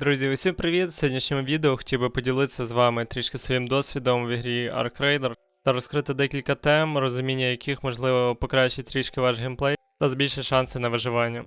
Друзі, усім привіт! В сьогоднішньому відео хотів би поділитися з вами трішки своїм досвідом в ігрі Ark Raider та розкрити декілька тем, розуміння яких можливо покращить трішки ваш геймплей та збільшить шанси на виживання.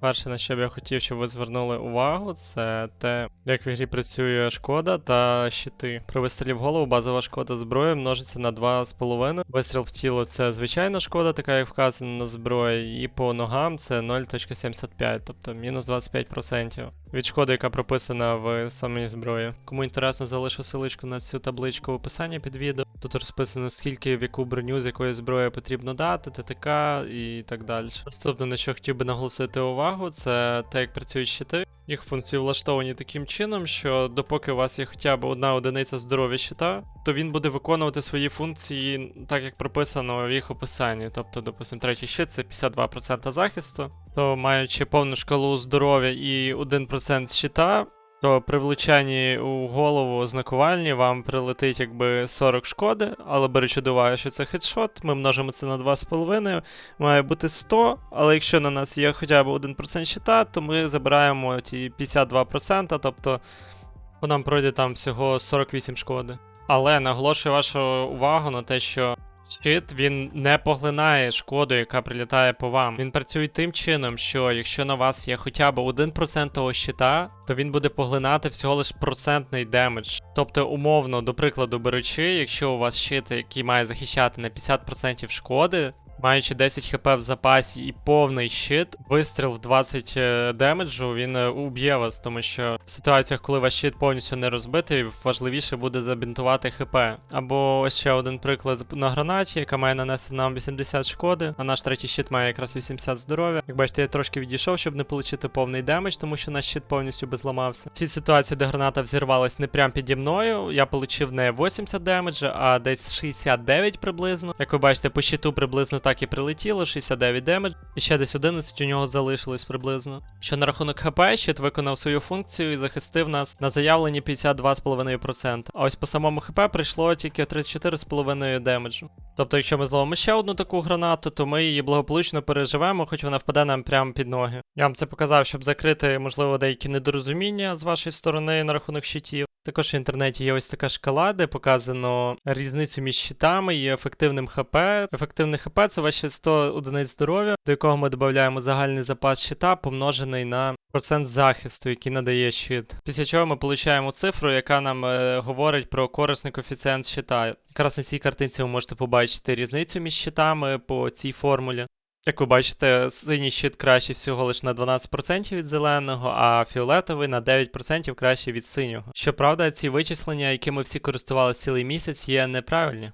Перше, на що б я хотів, щоб ви звернули увагу, це те, як в ігрі працює шкода та щити. При вистрілі в голову базова шкода зброї множиться на 2,5. Вистріл в тіло це звичайна шкода, така як вказано на зброї, і по ногам це 0.75, тобто мінус 25% від шкоди, яка прописана в самій зброї. Кому інтересно, залишу силичку на цю табличку в описанні під відео. Тут розписано, скільки в яку броню з якої зброї потрібно дати, ТТК і так далі. Наступне, на що хотів би наголосити увагу, це те, як працюють щити. Їх функції влаштовані таким чином, що допоки у вас є хоча б одна одиниця здоров'я щита, то він буде виконувати свої функції так, як прописано в їх описанні. Тобто, допустимо, третій щит це 52% захисту, то маючи повну шкалу здоров'я і 1% щита, то при влучанні у голову з накувальні вам прилетить якби 40 шкоди, але беручи до уваги, що це хедшот, ми множимо це на 2,5, має бути 100, але якщо на нас є хоча б 1% щита, то ми забираємо ті 52%, тобто нам пройде там всього 48 шкоди. Але наголошую вашу увагу на те, що щит він не поглинає шкоду, яка прилітає по вам. Він працює тим чином, що якщо на вас є хоча б 1% того щита, то він буде поглинати всього лиш процентний демедж. Тобто, умовно, до прикладу, беручи, якщо у вас щит, який має захищати на 50% шкоди. Маючи 10 хп в запасі і повний щит, вистріл в 20 е, демеджу, він е, уб'є вас, тому що в ситуаціях, коли ваш щит повністю не розбитий, важливіше буде забінтувати хп. Або ще один приклад на гранаті, яка має нанести нам 80 шкоди, а наш третій щит має якраз 80 здоров'я. Як бачите, я трошки відійшов, щоб не отримати повний демедж, тому що наш щит повністю безламався. В цій ситуації, де граната взірвалась не прямо піді мною, я отримав не 80 демеджа, а десь 69 приблизно. Як ви бачите, по щиту приблизно так і прилетіло, 69 демедж, і ще десь 11 у нього залишилось приблизно. Що на рахунок ХП, щит виконав свою функцію і захистив нас на заявлені 52,5%. А ось по самому ХП прийшло тільки 34,5 демеджу. Тобто, якщо ми зловимо ще одну таку гранату, то ми її благополучно переживемо, хоч вона впаде нам прямо під ноги. Я вам це показав, щоб закрити, можливо, деякі недорозуміння з вашої сторони на рахунок щитів. Також в інтернеті є ось така шкала, де показано різницю між щитами і ефективним ХП. Ефективне ХП це ваші 100 одиниць здоров'я, до якого ми додаємо загальний запас щита, помножений на процент захисту, який надає щит. Після чого ми отримуємо цифру, яка нам е, говорить про корисний коефіцієнт щита. Якраз на цій картинці ви можете побачити різницю між щитами по цій формулі. Як ви бачите, синій щит кращий всього лише на 12% від зеленого, а фіолетовий на 9% краще від синього. Щоправда, ці вичислення, якими всі користувалися цілий місяць, є неправильні.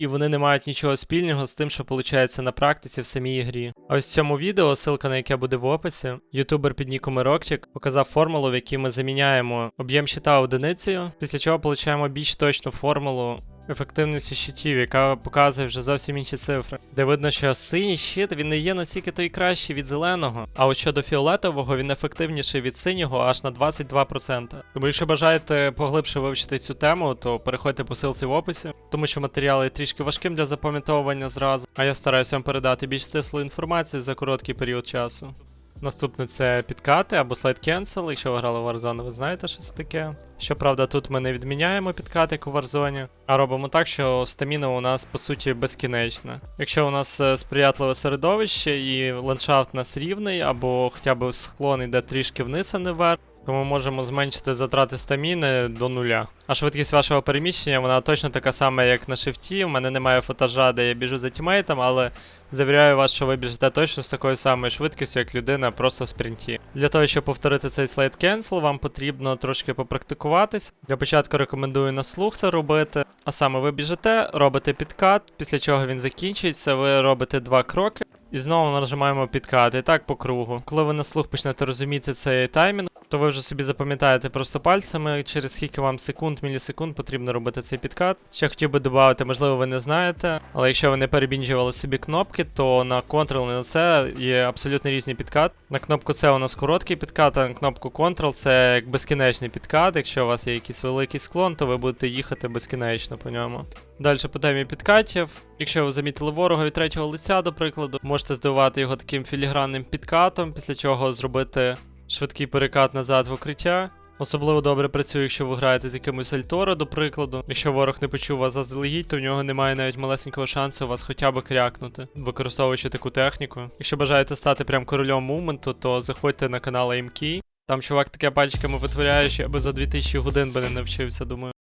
І вони не мають нічого спільного з тим, що виходить на практиці в самій грі. А ось в цьому відео, ссылка на яке буде в описі, ютубер під ніком Рокчик показав формулу, в якій ми заміняємо об'єм щита одиницею, після чого получаємо більш точну формулу ефективності щитів, яка показує вже зовсім інші цифри. Де видно, що синій щит він не є настільки той кращий від зеленого, а от щодо фіолетового він ефективніший від синього аж на 22%. Тому якщо бажаєте поглибше вивчити цю тему, то переходьте по ссылці в описі, тому що матеріал є трішки важким для запам'ятовування зразу, а я стараюся вам передати більш стислу інформацію за короткий період часу. Наступне це підкати або слайд cancel. Якщо ви грали в Warzone, ви знаєте, що це таке. Щоправда, тут ми не відміняємо підкат, як у Warzone, а робимо так, що стаміна у нас по суті безкінечна. Якщо у нас е, сприятливе середовище і ландшафт у нас рівний, або хоча б склон йде трішки вниз, а не вверх, то ми можемо зменшити затрати стаміни до нуля. А швидкість вашого переміщення, вона точно така сама, як на шифті. У мене немає фотажа, де я біжу за тімейтом, але завіряю вас, що ви біжите точно з такою самою швидкістю, як людина просто в спринті. Для того, щоб повторити цей слайд cancel, вам потрібно трошки попрактикуватись. Для початку рекомендую на слух це робити. А саме ви біжите, робите підкат, після чого він закінчується, ви робите два кроки. І знову нажимаємо підкат, і так по кругу. Коли ви на слух почнете розуміти цей таймінг, то ви вже собі запам'ятаєте просто пальцями, через скільки вам секунд, мілісекунд потрібно робити цей підкат. Ще хотів би додати, можливо, ви не знаєте, але якщо ви не перебінжували собі кнопки, то на Ctrl і на C є абсолютно різні підкат. На кнопку C у нас короткий підкат, а на кнопку Ctrl це як безкінечний підкат. Якщо у вас є якийсь великий склон, то ви будете їхати безкінечно по ньому. Далі по темі підкатів. Якщо ви замітили ворога від третього лиця, до прикладу, можете здивувати його таким філігранним підкатом, після чого зробити швидкий перекат назад в укриття. Особливо добре працює, якщо ви граєте з якимось Альтора, до прикладу. Якщо ворог не почув вас заздалегідь, то в нього немає навіть малесенького шансу вас хоча б крякнути, використовуючи таку техніку. Якщо бажаєте стати прям королем мументу, то заходьте на канал AMK. Там чувак таке пальчиками витворяє, що я би за 2000 годин би не навчився, думаю.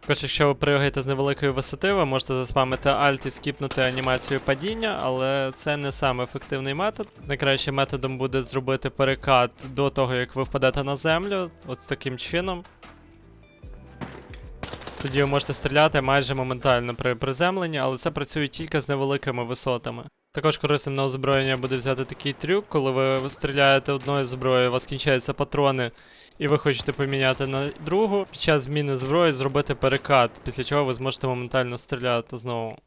Також, якщо ви пригаєте з невеликої висоти, ви можете заспамити Alt і скіпнути анімацію падіння, але це не саме ефективний метод. Найкращим методом буде зробити перекат до того, як ви впадете на землю, от таким чином. Тоді ви можете стріляти майже моментально при приземленні, але це працює тільки з невеликими висотами. Також корисним на озброєння буде взяти такий трюк, коли ви стріляєте одною зброєю, у вас кінчаються патрони, і ви хочете поміняти на другу, під час зміни зброї зробити перекат, після чого ви зможете моментально стріляти знову.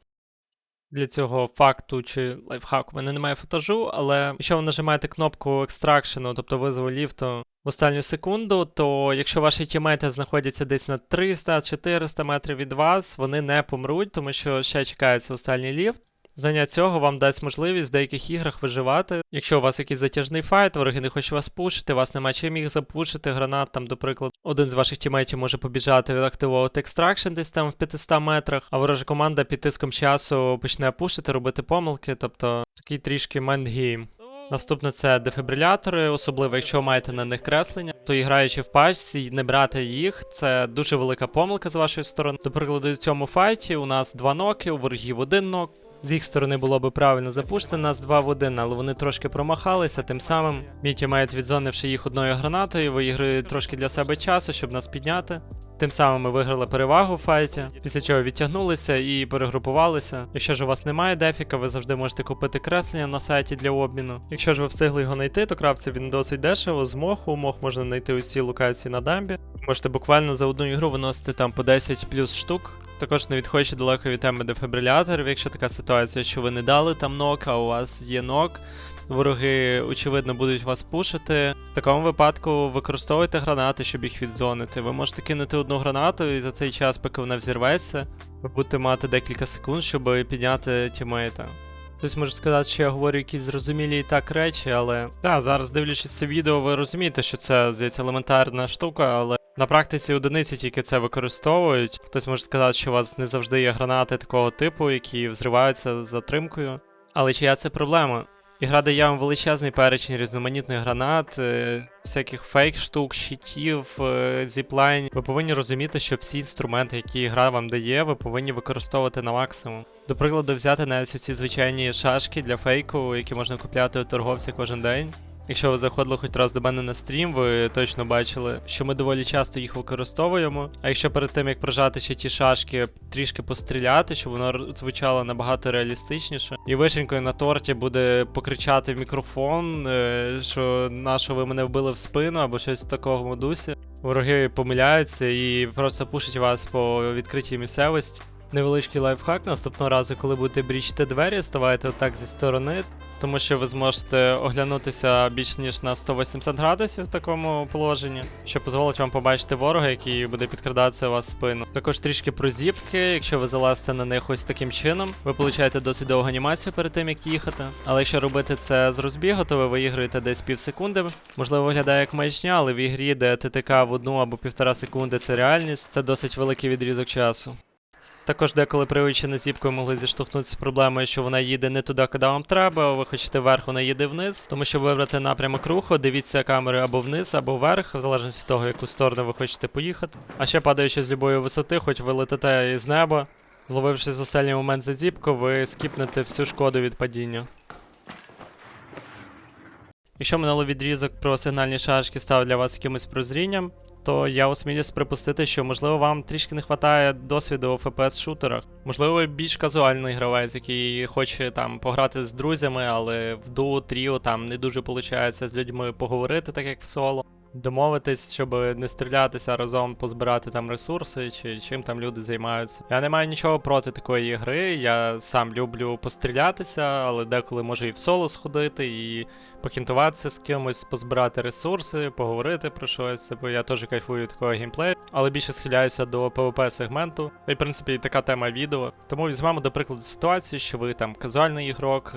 Для цього факту чи лайфхаку в мене немає футажу, але якщо ви нажимаєте кнопку екстракшену, тобто визову ліфту в останню секунду, то якщо ваші тімейти знаходяться десь на 300-400 метрів від вас, вони не помруть, тому що ще чекається останній ліфт. Знання цього вам дасть можливість в деяких іграх виживати. Якщо у вас якийсь затяжний файт, вороги не хочуть вас пушити, вас нема чим їх запушити, гранат там, до прикладу. Один з ваших тімейтів може побіжати активувати екстракшн десь там в 500 метрах, а ворожа команда під тиском часу почне пушити, робити помилки, тобто такий трішки мендгейм. Наступне це дефібрилятори, особливо якщо маєте на них креслення, то і граючи в пачці, не брати їх, це дуже велика помилка з вашої сторони. До прикладу, в цьому файті у нас два ноки, у ворогів один нок. З їх сторони було би правильно запушити нас 2 в 1, але вони трошки промахалися, тим самим мій тімейт, відзонивши їх одною гранатою, виіграє трошки для себе часу, щоб нас підняти. Тим самим ми виграли перевагу в файті, після чого відтягнулися і перегрупувалися. Якщо ж у вас немає дефіка, ви завжди можете купити креслення на сайті для обміну. Якщо ж ви встигли його знайти, то крафці він досить дешево, з моху, мох можна знайти усі локації на дамбі. Можете буквально за одну ігру виносити там по 10 плюс штук. Також не відходячи далеко від теми дефібриляторів, якщо така ситуація, що ви не дали там нок, а у вас є нок, вороги, очевидно, будуть вас пушити. В такому випадку використовуйте гранати, щоб їх відзонити. Ви можете кинути одну гранату, і за цей час, поки вона взірветься, ви будете мати декілька секунд, щоб підняти тімейта. Хтось може сказати, що я говорю якісь зрозумілі і так речі, але так, зараз дивлячись це відео, ви розумієте, що це здається елементарна штука, але на практиці одиниці тільки це використовують. Хтось може сказати, що у вас не завжди є гранати такого типу, які взриваються з затримкою. Але чия це проблема? Ігра дає вам величезний перечень різноманітних гранат, е, всяких фейк штук, щитів, е, зіплайн. Ви повинні розуміти, що всі інструменти, які гра вам дає, ви повинні використовувати на максимум. До прикладу, взяти навіть ці звичайні шашки для фейку, які можна купляти у торговця кожен день. Якщо ви заходили хоч раз до мене на стрім, ви точно бачили, що ми доволі часто їх використовуємо. А якщо перед тим як прожати ще ті шашки, трішки постріляти, щоб воно звучало набагато реалістичніше. І вишенькою на торті буде покричати в мікрофон, е, що на ви мене вбили в спину або щось в такому дусі. Вороги помиляються і просто пушать вас по відкритій місцевості. Невеличкий лайфхак. Наступного разу, коли будете брічити двері, ставайте отак зі сторони, тому що ви зможете оглянутися більш ніж на 180 градусів в такому положенні, що дозволить вам побачити ворога, який буде підкрадатися у вас спину. Також трішки про зіпки, якщо ви залазите на них ось таким чином, ви получаєте досить довгу анімацію перед тим, як їхати. Але якщо робити це з розбігу, то ви виіграєте десь пів секунди. Можливо, виглядає як маячня, але в ігрі, де ТТК в одну або півтора секунди це реальність, це досить великий відрізок часу. Також деколи привичені зіпкою могли зіштовхнутися з проблемою, що вона їде не туди, куди вам треба, а ви хочете вверх, вона їде вниз. Тому щоб вибрати напрямок руху, дивіться камерою або вниз, або вверх, в залежності від того, яку сторону ви хочете поїхати. А ще падаючи з любої висоти, хоч ви летите із неба, зловивши з останній момент за зіпку, ви скіпнете всю шкоду від падіння. Якщо минулий відрізок про сигнальні шашки став для вас якимось прозрінням, то я осмілюсь припустити, що можливо вам трішки не вистачає досвіду у FPS-шутерах. Можливо, більш казуальний гравець, який хоче там пограти з друзями, але в дуо, тріо там не дуже виходить з людьми поговорити, так як в соло. Домовитись, щоб не стрілятися разом, позбирати там ресурси, чи чим там люди займаються. Я не маю нічого проти такої гри. Я сам люблю пострілятися, але деколи можу і в соло сходити, і покінтуватися з кимось, позбирати ресурси, поговорити про щось, бо я теж кайфую такого геймплею, але більше схиляюся до PvP сегменту. І в принципі і така тема відео. Тому візьмемо до прикладу ситуацію, що ви там казуальний ігрок.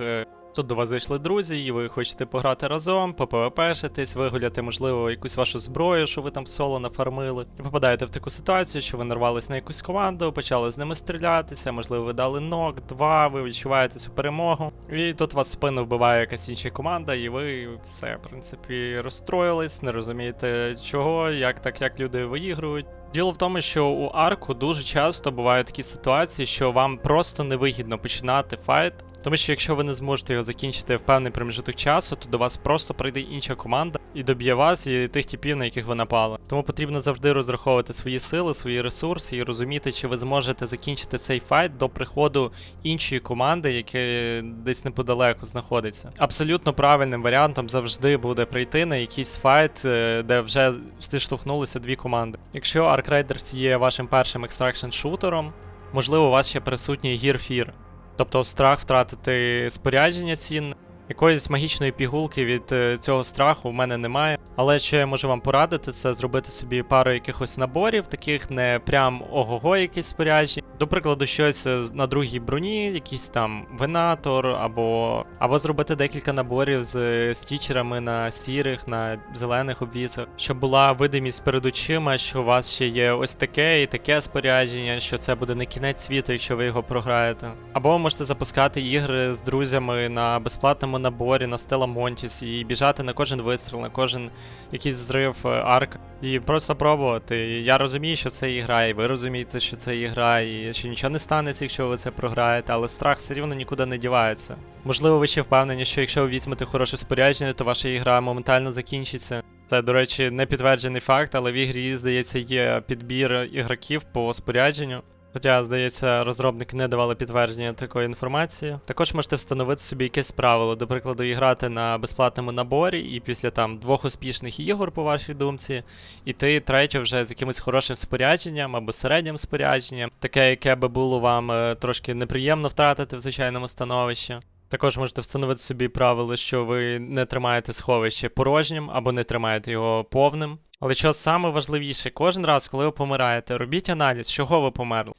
Тут до вас зайшли друзі, і ви хочете пограти разом, попвпшитись, вигуляти, можливо, якусь вашу зброю, що ви там соло нафармили. І попадаєте в таку ситуацію, що ви нарвались на якусь команду, почали з ними стрілятися, можливо, ви дали нок, два, ви відчуваєте цю перемогу. І тут вас спину вбиває якась інша команда, і ви все, в принципі, розстроїлись, не розумієте чого, як так, як люди виігрують. Діло в тому, що у арку дуже часто бувають такі ситуації, що вам просто невигідно починати файт. Тому що якщо ви не зможете його закінчити в певний проміжок часу, то до вас просто прийде інша команда і доб'є вас і тих типів, на яких ви напали. Тому потрібно завжди розраховувати свої сили, свої ресурси і розуміти, чи ви зможете закінчити цей файт до приходу іншої команди, яка десь неподалеку знаходиться. Абсолютно правильним варіантом завжди буде прийти на якийсь файт, е, де вже зіштовхнулися дві команди. Якщо Ark Raiders є вашим першим екстракшн шутером, можливо, у вас ще присутній Gear Fear. Тобто страх втратити спорядження цінне. Якоїсь магічної пігулки від е, цього страху в мене немає. Але що я можу вам порадити, це зробити собі пару якихось наборів, таких не прям ого-го якісь спорядження. До прикладу, щось е, на другій броні, якийсь там венатор, або, або зробити декілька наборів з е, стічерами на сірих, на зелених обвісах, щоб була видимість перед очима, що у вас ще є ось таке і таке спорядження, що це буде не кінець світу, якщо ви його програєте. Або ви можете запускати ігри з друзями на безплатному наборі на Stella Montis і біжати на кожен вистріл, на кожен якийсь взрив е, арк. І просто пробувати. Я розумію, що це ігра, і ви розумієте, що це ігра, і що нічого не станеться, якщо ви це програєте, але страх все рівно нікуди не дівається. Можливо, ви ще впевнені, що якщо ви візьмете хороше спорядження, то ваша ігра моментально закінчиться. Це, до речі, не підтверджений факт, але в ігрі, здається, є підбір ігроків по спорядженню. Хоча, здається, розробники не давали підтвердження такої інформації. Також можете встановити собі якесь правило, до прикладу, і грати на безплатному наборі, і після там двох успішних ігор, по вашій думці, іти третє вже з якимось хорошим спорядженням або середнім спорядженням, таке, яке би було вам е, трошки неприємно втратити в звичайному становищі. Також можете встановити собі правило, що ви не тримаєте сховище порожнім або не тримаєте його повним. Але що саме важливіше, кожен раз, коли ви помираєте, робіть аналіз, чого ви померли.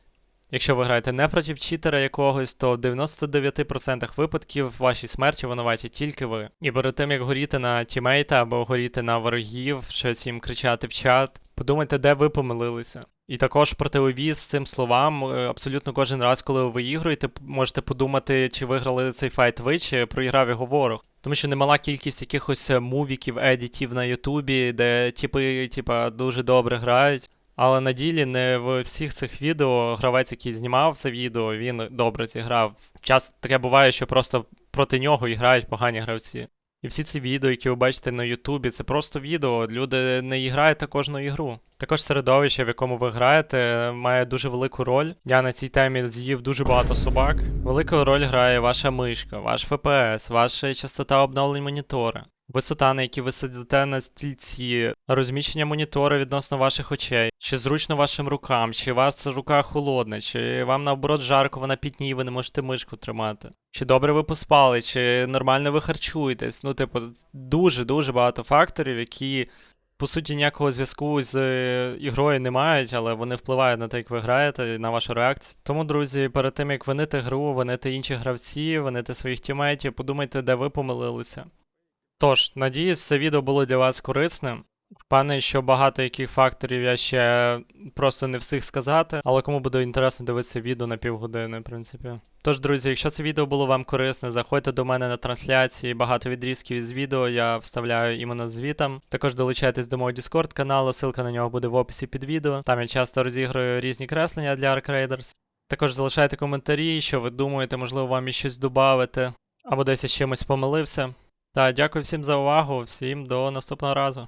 Якщо ви граєте не проти читера якогось, то в 99% випадків вашій смерті винуваті тільки ви. І перед тим як горіти на тімейта або горіти на ворогів, щось їм кричати в чат, подумайте, де ви помилилися. І також противовіз цим словам, е, абсолютно кожен раз, коли ви виігруєте, можете подумати, чи виграли цей файт ви, чи проіграв його ворог. Тому що немала кількість якихось е, мувіків, едітів на Ютубі, де типи, типа, дуже добре грають. Але на ділі не в всіх цих відео гравець, який знімав це відео, він добре зіграв. Часто таке буває, що просто проти нього і грають погані гравці. І всі ці відео, які ви бачите на Ютубі, це просто відео. Люди не грають та кожну ігру. Також середовище, в якому ви граєте, має дуже велику роль. Я на цій темі з'їв дуже багато собак. Велику роль грає ваша мишка, ваш FPS, ваша частота обновлень монітора. Висота, на якій ви сидите на стільці, розміщення монітора відносно ваших очей, чи зручно вашим рукам, чи у вас рука холодна, чи вам наоборот жарко, вона пітніє, ви не можете мишку тримати. Чи добре ви поспали, чи нормально ви харчуєтесь. Ну, типу, дуже-дуже багато факторів, які, по суті, ніякого зв'язку з е, ігрою не мають, але вони впливають на те, як ви граєте, на вашу реакцію. Тому, друзі, перед тим як винити гру, винити інші гравці, винити своїх тімейтів, подумайте, де ви помилилися. Тож, надіюсь, це відео було для вас корисним. Впевнений, що багато яких факторів я ще просто не встиг сказати, але кому буде інтересно дивитися відео на півгодини, в принципі. Тож, друзі, якщо це відео було вам корисне, заходьте до мене на трансляції, багато відрізків із відео я вставляю іменно звітом. Також долучайтесь до мого Discord каналу, ссылка на нього буде в описі під відео. Там я часто розіграю різні креслення для Ark Raiders. Також залишайте коментарі, що ви думаєте, можливо, вам і щось додати, або десь я чимось помилився. Та дякую всім за увагу, всім до наступного разу.